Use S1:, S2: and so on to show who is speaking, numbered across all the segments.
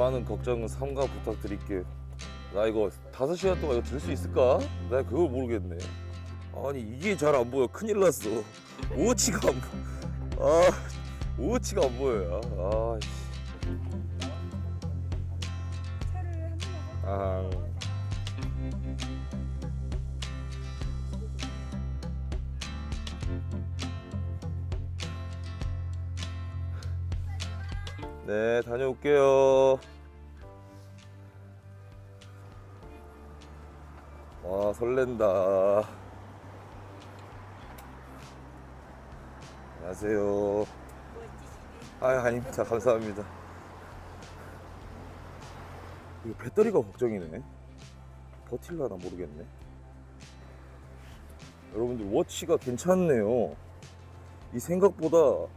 S1: 많은 걱정은 삼가 부탁드릴게요. 나 이거 5시간 동안 이거 들 수 있을까? 나 그걸 모르겠네. 아니 이게 잘 안 보여. 큰일 났어. 오치가 안 보여. 아, 오치가 안 보여요. 아. 아. 네, 다녀올게요. 와, 설렌다. 안녕하세요. 아, 아닙니다. 감사합니다. 이거 배터리가 걱정이네. 버틸라나 모르겠네. 여러분들 워치가 괜찮네요. 이 생각보다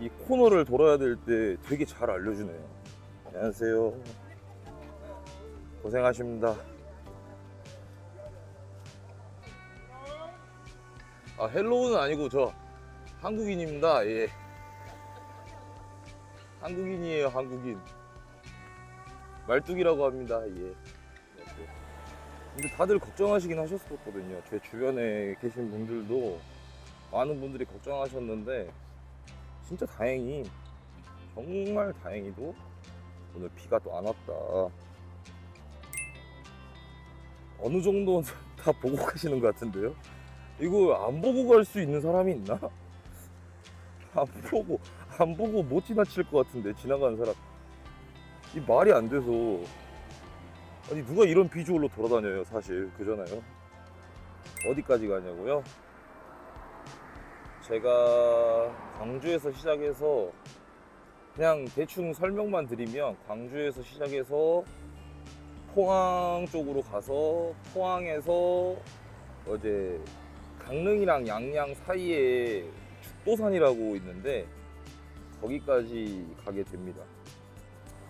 S1: 이 코너를 돌아야 될 때 되게 잘 알려주네요. 안녕하세요. 고생하십니다. 아 헬로우는 아니고 저 한국인입니다. 예. 한국인이에요, 한국인. 말뚝이라고 합니다. 예. 안녕하세요. 근데 다들 걱정하시긴 하셨었거든요. 제 주변에 계신 분들도 많은 분들이 걱정하셨는데 진짜 다행히 정말 다행히도 오늘 비가 또 안 왔다. 어느 정도는 다 보고 가시는 것 같은데요. 이거 안 보고 갈 수 있는 사람이 있나? 안 보고 안 보고 못 지나칠 것 같은데 지나가는 사람. 이 말이 안 돼서 아니 누가 이런 비주얼로 돌아다녀요 사실 그잖아요 어디까지 가냐고요 제가 광주에서 시작해서 그냥 대충 설명만 드리면 광주에서 시작해서 포항 쪽으로 가서 포항에서 어제 강릉이랑 양양 사이에 죽도산이라고 있는데 거기까지 가게 됩니다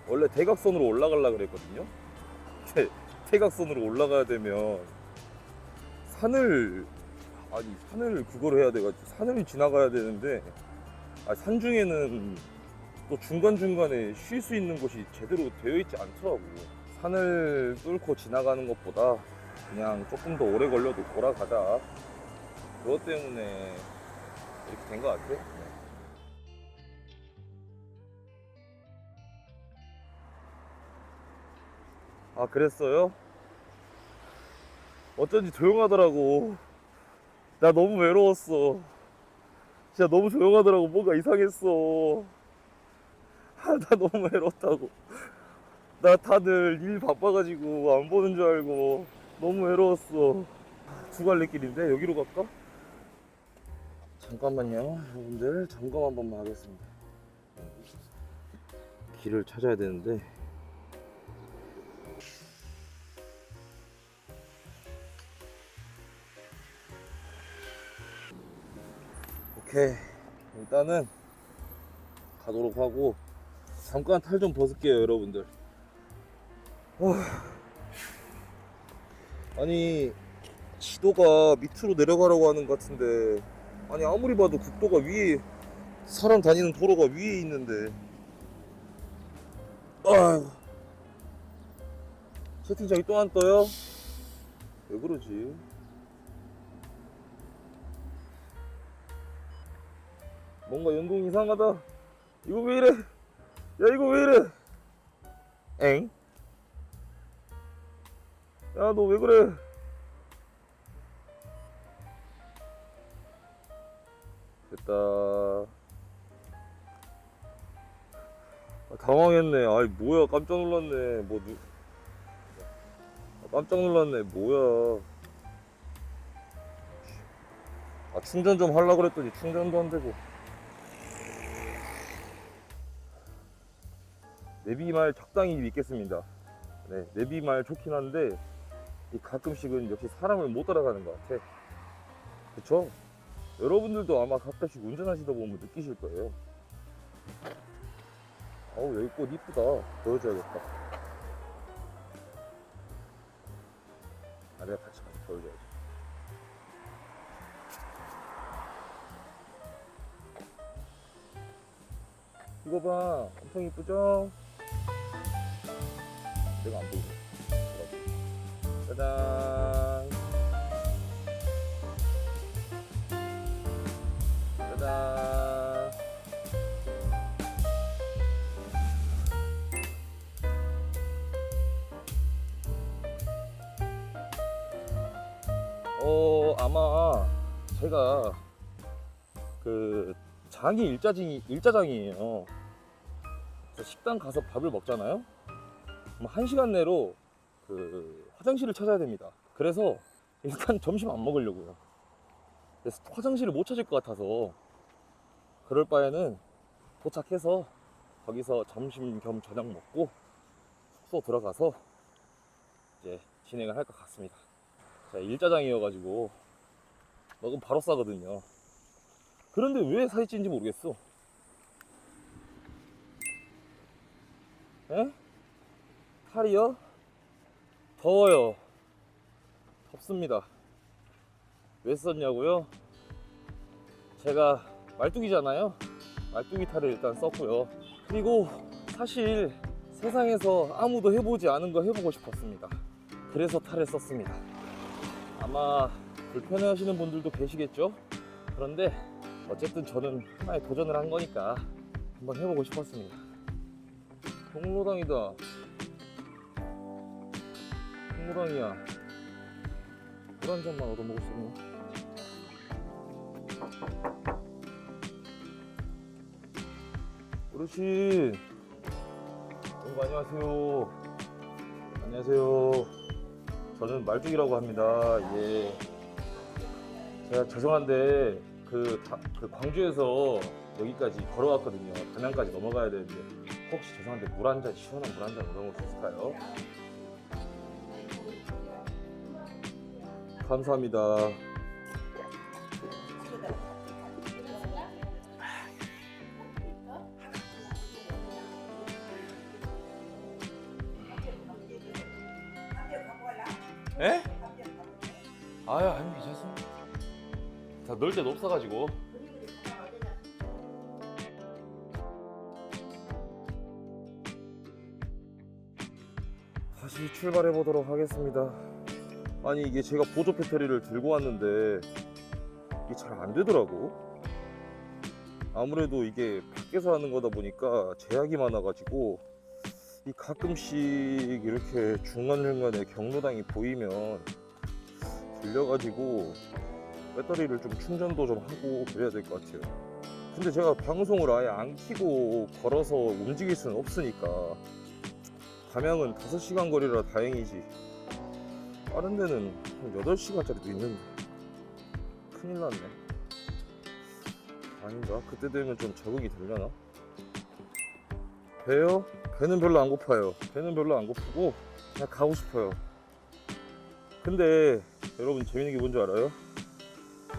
S1: 원래 대각선으로 올라가려고 그랬거든요. 근데 대각선으로 올라가야 되면 산을 아니 산을 그걸 해야 돼가지고 산을 지나가야 되는데 아, 산 중에는 또 중간 중간에 쉴 수 있는 곳이 제대로 되어 있지 않더라고. 산을 뚫고 지나가는 것보다 그냥 조금 더 오래 걸려도 돌아가자. 그것 때문에 이렇게 된 것 같아. 네. 아 그랬어요? 어쩐지 조용하더라고 나 너무 외로웠어. 진짜 너무 조용하더라고. 뭔가 이상했어. 아, 나 너무 외롭다고. 나 다들 일 바빠가지고 안 보는 줄 알고 너무 외로웠어. 두 갈래길인데 여기로 갈까? 잠깐만요 여러분들. 점검 한 번만 하겠습니다. 길을 찾아야 되는데 오케이 일단은 가도록 하고 잠깐 탈 좀 벗을게요 여러분들 어. 아니 지도가 밑으로 내려가라고 하는 것 같은데 아니 아무리 봐도 국도가 위에 사람 다니는 도로가 위에 있는데 아휴 채팅창이 또 안 떠요? 왜 그러지? 뭔가 연동 이상하다. 이거 왜 이래? 야 이거 왜 이래? 엥? 야 너 왜 그래? 됐다. 아, 당황했네. 아이 뭐야 깜짝 놀랐네. 뭐 누? 아, 깜짝 놀랐네. 뭐야? 아 충전 좀 하려고 그랬더니 충전도 안 되고. 내비말 적당히 믿겠습니다. 네, 내비말 좋긴 한데 이 가끔씩은 역시 사람을 못 따라가는 것 같아. 그쵸? 여러분들도 아마 가끔씩 운전하시다 보면 느끼실 거예요. 어우 여기 꽃 이쁘다. 보여줘야겠다. 아 내가 같이 가서 보여줘야지. 이거 봐 엄청 이쁘죠? 내가 안 보이네 짜잔 짜잔 어 아마 제가 그 장이 일자장이 일자장이에요. 식당 가서 밥을 먹잖아요. 그럼 한 시간 내로 그 화장실을 찾아야 됩니다. 그래서 일단 점심 안 먹으려고요. 그래서 화장실을 못 찾을 것 같아서 그럴 바에는 도착해서 거기서 점심 겸 저녁 먹고 숙소 들어가서 이제 진행을 할 것 같습니다. 자, 일자장이어가지고 먹으면 바로 싸거든요. 그런데 왜 살이 찌는지 모르겠어. 에? 탈이요? 더워요. 덥습니다. 왜 썼냐고요? 제가 말뚝이잖아요. 말뚝이 탈을 일단 썼고요. 그리고 사실 세상에서 아무도 해보지 않은 거 해보고 싶었습니다. 그래서 탈을 썼습니다. 아마 불편해 하시는 분들도 계시겠죠? 그런데 어쨌든 저는 하나의 도전을 한 거니까 한번 해보고 싶었습니다. 경로당이다. 경로당이야. 물 한 잔만 얻어먹을 수 있나? 어르신, 여러분 안녕하세요. 안녕하세요. 저는 말뚝이라고 합니다. 예. 제가 죄송한데 그, 다- 그 광주에서 여기까지 걸어왔거든요. 담양까지 넘어가야 되는데 혹시 죄송한데 물 한 잔 시원한 물 한 잔 얻어먹을 수 있을까요? 감사합니다. 에? 아유, 아니 괜찮습니다. 다 넣을 데도 없어가지고. 다시 출발해 보도록 하겠습니다. 아니 이게 제가 보조 배터리를 들고 왔는데 이게 잘 안 되더라고. 아무래도 이게 밖에서 하는 거다 보니까 제약이 많아가지고 이 가끔씩 이렇게 중간중간에 경로당이 보이면 들려가지고 배터리를 좀 충전도 좀 하고 그래야 될 것 같아요. 근데 제가 방송을 아예 안 켜고 걸어서 움직일 수는 없으니까 담양은 5시간 거리라 다행이지 다른 데는 한 8시간짜리도 있는데 큰일 났네 아닌가? 그때 되면 좀 적응이 되려나? 배요? 배는 별로 안 고파요 배는 별로 안 고프고 그냥 가고 싶어요 근데 여러분 재밌는 게 뭔지 알아요?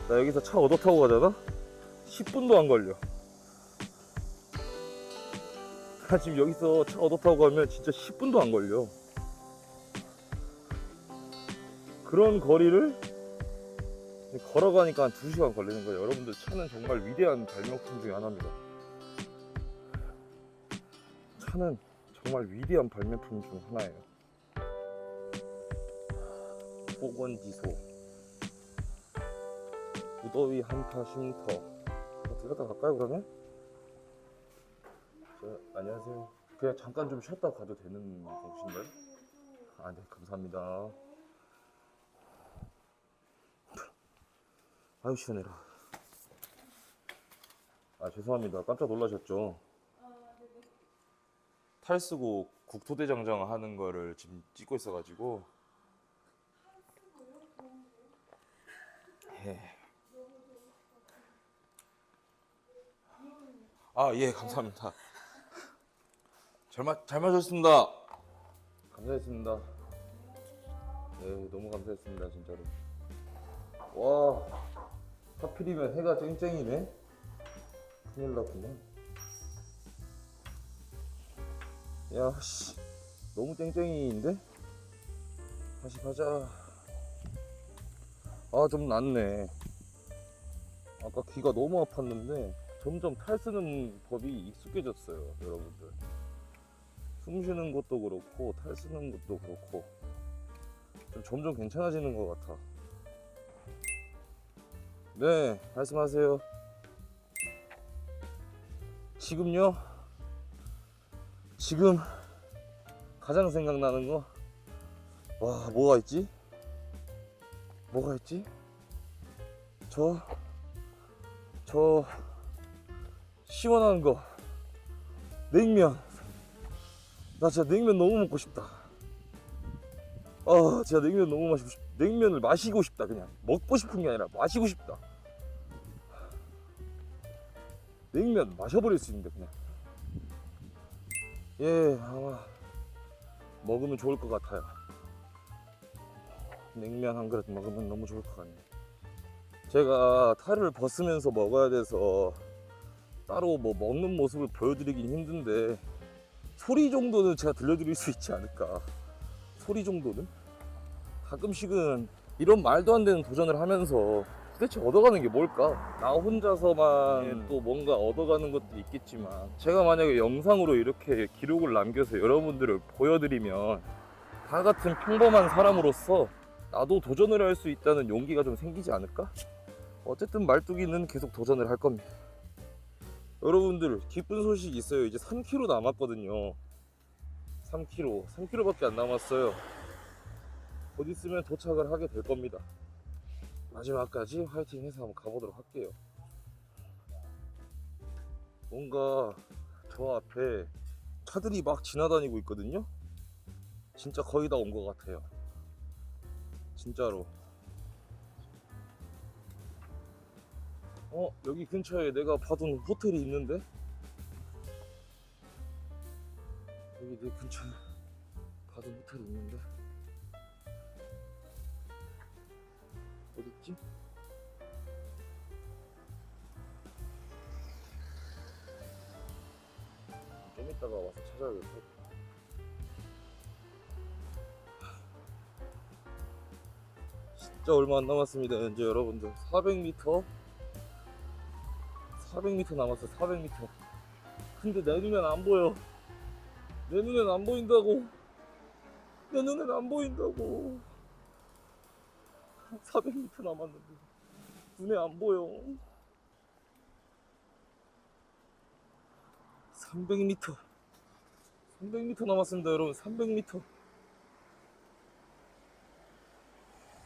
S1: 나 여기서 차 얻어 타고 가잖아? 10분도 안 걸려 나 지금 여기서 차 얻어 타고 가면 진짜 10분도 안 걸려 그런 거리를 걸어가니까 한 2시간 걸리는 거예요. 여러분들 차는 정말 위대한 발명품 중에 하나입니다. 차는 정말 위대한 발명품 중 하나예요. 보건지소. 무더위 한파 쉼터. 들어갔다 갈까요 그러면? 저, 안녕하세요. 그냥 잠깐 좀 쉬었다 가도 되는 곳인가요? 아네 감사합니다 아유 시원해라 아 죄송합니다 깜짝 놀라셨죠? 탈 쓰고 국토대장정 하는 거를 지금 찍고 있어가지고 예. 아, 예, 감사합니다. 잘, 마, 잘 마셨습니다. 감사했습니다. 네, 너무 감사했습니다, 진짜로. 와, 하필이면 해가 쨍쨍이네? 큰일 났구나. 야, 씨. 너무 쨍쨍이인데? 다시 가자. 아, 좀 낫네. 아까 귀가 너무 아팠는데 점점 탈 쓰는 법이 익숙해졌어요, 여러분들. 숨 쉬는 것도 그렇고 탈 쓰는 것도 그렇고 좀 점점 괜찮아지는 것 같아. 네, 말씀하세요. 지금요? 지금 가장 생각나는 거? 와, 뭐가 있지? 뭐가 있지? 저, 저, 시원한 거. 냉면. 나 진짜 냉면 너무 먹고 싶다. 아, 진짜 냉면 너무 마시고 싶, 냉면을 마시고 싶다, 그냥. 먹고 싶은 게 아니라 마시고 싶다. 냉면 마셔버릴 수 있는데, 그냥. 예, 아마, 먹으면 좋을 것 같아요. 냉면 한 그릇 먹으면 너무 좋을 것 같네요. 제가 탈을 벗으면서 먹어야 돼서 따로 뭐 먹는 모습을 보여드리긴 힘든데 소리 정도는 제가 들려드릴 수 있지 않을까. 소리 정도는? 가끔씩은 이런 말도 안 되는 도전을 하면서 도대체 얻어가는 게 뭘까? 나 혼자서만 또 뭔가 얻어가는 것도 있겠지만 제가 만약에 영상으로 이렇게 기록을 남겨서 여러분들을 보여드리면 다 같은 평범한 사람으로서 나도 도전을 할 수 있다는 용기가 좀 생기지 않을까? 어쨌든 말뚝이는 계속 도전을 할 겁니다. 여러분들 기쁜 소식이 있어요. 이제 3km 남았거든요. 3km, 3km밖에 안 남았어요. 곧 있으면 도착을 하게 될 겁니다. 마지막까지 화이팅 해서 한번 가보도록 할게요. 뭔가 저 앞에 차들이 막 지나다니고 있거든요. 진짜 거의 다 온 것 같아요. 진짜로. 어, 여기 근처에 내가 봐둔 호텔이 있는데? 여기 내 근처에 봐둔 호텔이 있는데? 어딨지? 좀 이따가 와서 찾아야겠다. 진짜 얼마 안 남았습니다. 이제 여러분들 400m 400m 남았어 400m 근데 내 눈엔 안 보여 내 눈엔 안 보인다고. 내 눈엔 안 보인다고. 400m 남았는데 눈에 안 보여. 300m 300m 남았습니다 여러분. 300m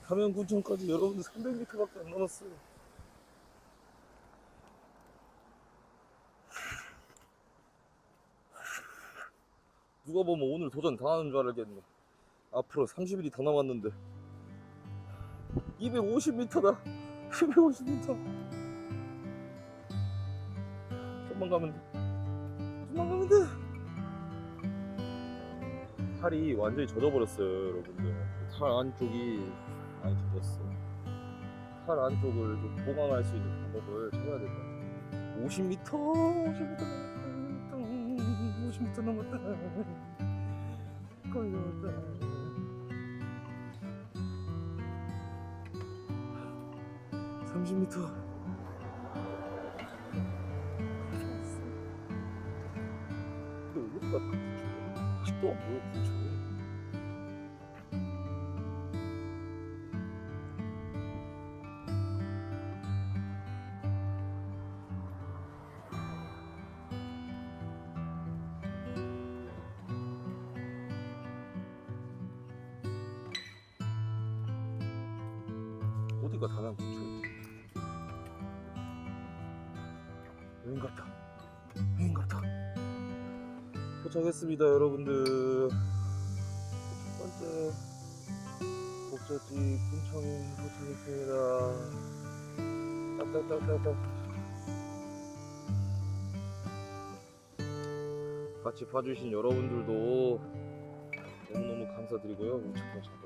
S1: 가면 군청까지 여러분들 300m밖에 안 남았어요 누가 보면 오늘 도전 다 하는 줄 알겠네. 앞으로 30일이 더 남았는데. 250m다. 250m. 좀만 가면 돼. 좀만 가면 돼. 팔이 완전히 젖어버렸어요, 여러분들. 팔 안쪽이 많이 젖었어. 팔 안쪽을 좀 보강할 수 있는 방법을 찾아야 될 것 같아요. 50m, 50m 남았다. 50m 남았다. 걸렸다. 삼십 미터. 근데 어디가 근처에? 아직도 안 보여 에. 어디가 다낭 근처에? 여행 같다. 여행 같다. 도착했습니다, 여러분들. 첫 번째 목적지 군청에 도착했습니다. 딱딱딱딱딱. 같이 봐주신 여러분들도 너무너무 감사드리고요. 우측도 잡